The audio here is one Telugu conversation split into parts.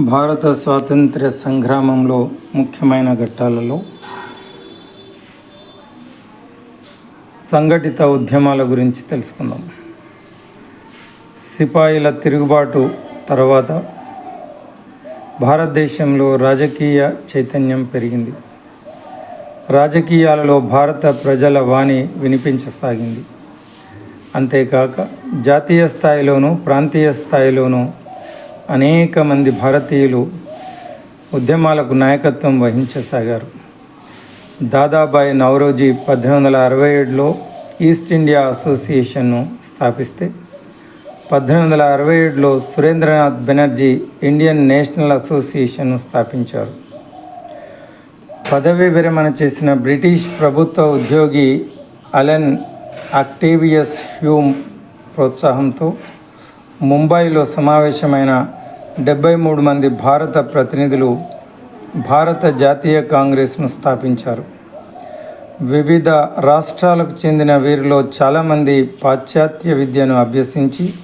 భారత స్వాతంత్ర్య సంగ్రామంలో ముఖ్యమైన ఘట్టాలలో సంఘటిత ఉద్యమాల గురించి తెలుసుకుందాం. సిపాయిల తిరుగుబాటు తర్వాత భారతదేశంలో రాజకీయ చైతన్యం పెరిగింది. రాజకీయాలలో భారత ప్రజల వాణి వినిపించసాగింది. అంతేకాక జాతీయ స్థాయిలోనూ ప్రాంతీయ స్థాయిలోనూ అనేక మంది భారతీయులు ఉద్యమాలకు నాయకత్వం వహించసాగారు. దాదాబాయి నవరోజీ పద్దెనిమిది వందల అరవై ఏడులో ఈస్ట్ ఇండియా అసోసియేషన్ను స్థాపిస్తే పద్దెనిమిది వందల అరవై ఏడులో సురేంద్రనాథ్ బెనర్జీ ఇండియన్ నేషనల్ అసోసియేషన్ను స్థాపించారు. పదవీ విరమణ చేసిన బ్రిటిష్ ప్రభుత్వ ఉద్యోగి అలెన్ అక్టేవియస్ హ్యూమ్ ప్రోత్సాహంతో ముంబైలో సమావేశమైన డెబ్బై మూడు మంది భారత ప్రతినిధులు భారత జాతీయ కాంగ్రెస్ను స్థాపించారు. వివిధ రాష్ట్రాలకు చెందిన వీరిలో చాలామంది పాశ్చాత్య విద్యను అభ్యసించి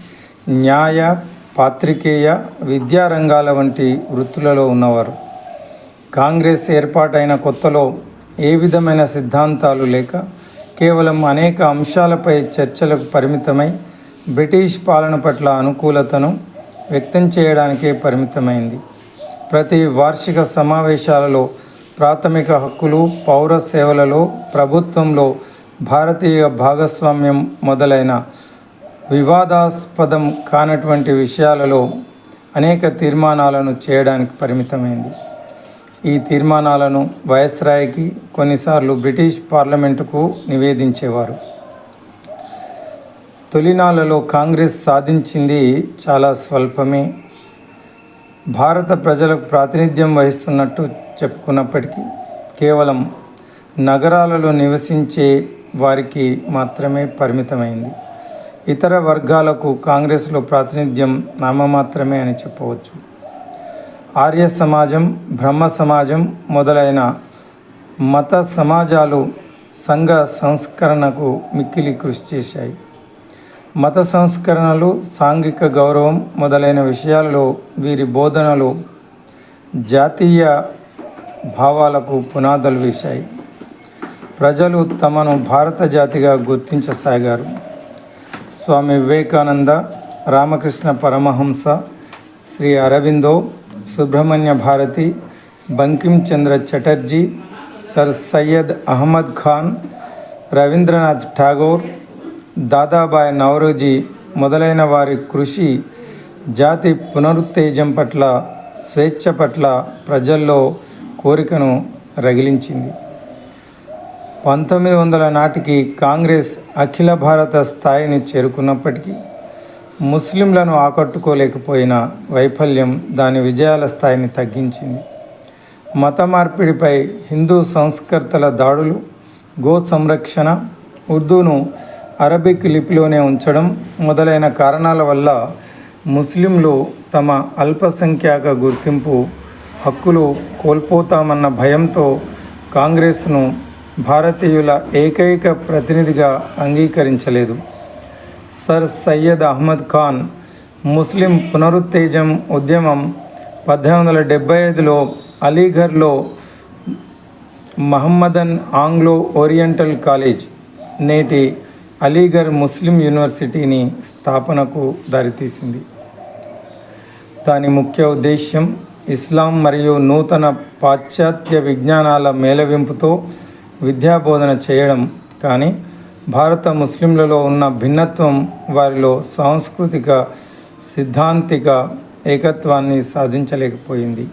న్యాయ పాత్రికేయ విద్యారంగాల వంటి వృత్తులలో ఉన్నవారు. కాంగ్రెస్ ఏర్పాటైన కొత్తలో ఏ విధమైన సిద్ధాంతాలు లేక కేవలం అనేక అంశాలపై చర్చలకు పరిమితమై బ్రిటిష్ పాలన పట్ల అనుకూలతను వ్యక్తం చేయడానికే పరిమితమైంది. ప్రతి వార్షిక సమావేశాలలో ప్రాథమిక హక్కులు పౌర సేవలలో ప్రభుత్వంలో భారతీయ భాగస్వామ్యం మొదలైన వివాదాస్పదం కానటువంటి విషయాలలో అనేక తీర్మానాలను చేయడానికి పరిమితమైంది. ఈ తీర్మానాలను వయస్రాయికి కొన్నిసార్లు బ్రిటిష్ పార్లమెంటుకు నివేదించేవారు. తొలినాళ్ళలో కాంగ్రెస్ సాధించింది చాలా స్వల్పమే. భారత ప్రజలకు ప్రాతినిధ్యం వహిస్తున్నట్టు చెప్పుకున్నప్పటికీ కేవలం నగరాలలో నివసించే వారికి మాత్రమే పరిమితమైంది. ఇతర వర్గాలకు కాంగ్రెస్లో ప్రాతినిధ్యం నామమాత్రమే అని చెప్పవచ్చు. ఆర్య సమాజం బ్రహ్మ సమాజం మొదలైన మత సమాజాలు సంఘ సంస్కరణకు మిక్కిలి కృషి చేశాయి. మత సంస్కరణలు సాంఘిక గౌరవం మొదలైన విషయాలలో వీరి బోధనలు జాతీయ భావాలకు పునాదులు వేశాయి. ప్రజలు తమను భారత జాతిగా గుర్తించసాగారు. స్వామి వివేకానంద రామకృష్ణ పరమహంస శ్రీ అరవిందో సుబ్రహ్మణ్య భారతి బంకిం చంద్ర చటర్జీ సర్ సయ్యద్ అహ్మద్ ఖాన్ రవీంద్రనాథ్ ఠాగోర్ దాదాబాయ్ నవరోజీ మొదలైన వారి కృషి జాతి పునరుత్తేజం పట్ల స్వేచ్ఛ పట్ల ప్రజల్లో కోరికను రగిలించింది. పంతొమ్మిది వందల నాటికి కాంగ్రెస్ అఖిల భారత స్థాయిని చేరుకున్నప్పటికీ ముస్లింలను ఆకట్టుకోలేకపోయిన వైఫల్యం దాని విజయాల స్థాయిని తగ్గించింది. మత మార్పిడిపై హిందూ సంస్కర్తల దాడులు గో సంరక్షణ ఉర్దూను అరబిక్ లిపిలోనే ఉంచడం మొదలైన కారణాల వల్ల ముస్లింలు తమ అల్పసంఖ్యాక గుర్తింపు హక్కులు కోల్పోతామన్న భయంతో కాంగ్రెస్ను భారతీయుల ఏకైక ప్రతినిధిగా అంగీకరించలేదు. సర్ సయ్యద్ అహ్మద్ ఖాన్ ముస్లిం పునరుత్తేజం ఉద్యమం పద్దెనిమిది వందల డెబ్బై ఐదులో అలీఘర్లో మహమ్మదన్ ఆంగ్లో ఓరియంటల్ కాలేజ్ నేటి అలీగర్ ముస్లిం యూనివర్సిటీని స్థాపనకు దారితీసింది. దాని ముఖ్య ఉద్దేశ్యం ఇస్లాం మరియు నూతన పాశ్చాత్య విజ్ఞానాల మేలవింపుతో విద్యాబోధన చేయడం. కానీ భారత ముస్లింలలో ఉన్న భిన్నత్వం వారిలో సాంస్కృతిక సిద్ధాంతిక ఏకత్వాన్ని సాధించలేకపోయింది.